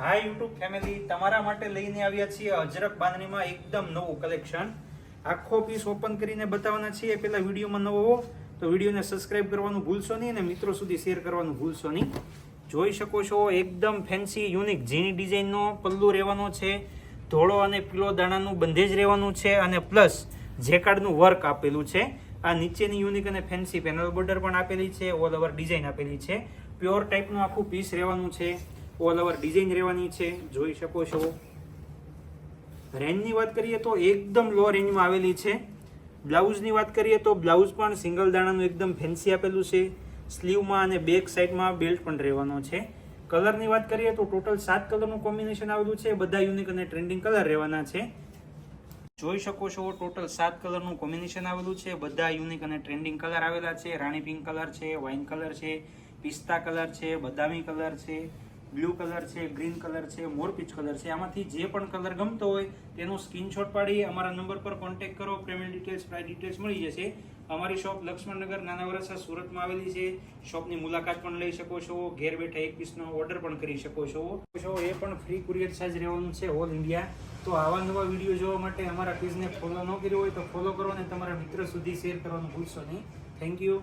હાય YouTube family તમારા માટે લઈને આવ્યા છીએ અજરક બાંધણીમાં એકદમ નવું કલેક્શન આખો પીસ ઓપન કરીને બતાવવાના છીએ. પહેલાં વિડીયોમાં નવો હો, તો વિડીયોને સબસ્ક્રાઇબ કરવાનું ભૂલશો નહીં અને મિત્રો સુધી શેર કરવાનું ભૂલશો નહીં. જોઈ શકો છો, એકદમ ફેન્સી યુનિક ઝીણી ડિઝાઇનનો પલ્લુ રહેવાનો છે. ધોળો અને પીળો દાણાનું બંધેજ રહેવાનું છે અને પ્લસ જેકાર્ડનું વર્ક આપેલું છે. આ નીચેની યુનિક અને ફેન્સી પેનલ બોર્ડર પણ આપેલી છે. ઓલ ઓવર ડિઝાઇન આપેલી છે. પ્યોર ટાઈપનું આખું પીસ રહેવાનું છે. ઓલ ઓવર ડિઝાઇન રહેવાની છે, જોઈ શકો છો. રેન્જની વાત કરીએ તો એકદમ લો રેન્જમાં આવેલી છે. બ્લાઉઝની વાત કરીએ તો બ્લાઉઝ પણ સિંગલ દાણાનું એકદમ ફેન્સી આપેલું છે. સ્લીવમાં અને બેક સાઈડમાં બેલ્ટ પણ રહેવાનો છે. કલરની વાત કરીએ તો ટોટલ સાત કલરનું કોમ્બિનેશન આવેલું છે. બધા યુનિક અને ટ્રેન્ડિંગ કલર રહેવાના છે. જોઈ શકો છો ટોટલ સાત કલરનું કોમ્બિનેશન આવેલું છે. બધા યુનિક અને ટ્રેન્ડિંગ કલર આવેલા છે. રાણી પિંક કલર છે વાઇન કલર છે, પિસ્તા કલર છે, બદામી કલર છે. બ્લુ કલર છે, ગ્રીન કલર છે મોરપીચ કલર છે. આમાંથી જે પણ કલર ગમતો હોય તેનો સ્ક્રીનશોટ પાડી અમારા નંબર પર કોન્ટેક્ટ કરો. પેમેન્ટ ડિટેલ્સ પ્રાઇસ ડિટેલ્સ મળી જશે. અમારી શોપ લક્ષ્મણનગર નાના વરસા સુરતમાં આવેલી છે. શોપની મુલાકાત પણ લઈ શકો છો. ઘેર બેઠા એક પીસનો ઓર્ડર પણ કરી શકો છો. છો, એ પણ ફ્રી કુરિયર ચાર્જ રહેવાનું છે ઓલ ઇન્ડિયા તો આવા નવા વીડિયો જોવા માટે અમારા પેજને ફોલો ન કર્યો હોય તો ફોલો કરો અને તમારા મિત્ર સુધી શેર કરવાનું ભૂલશો નહીં. Thank you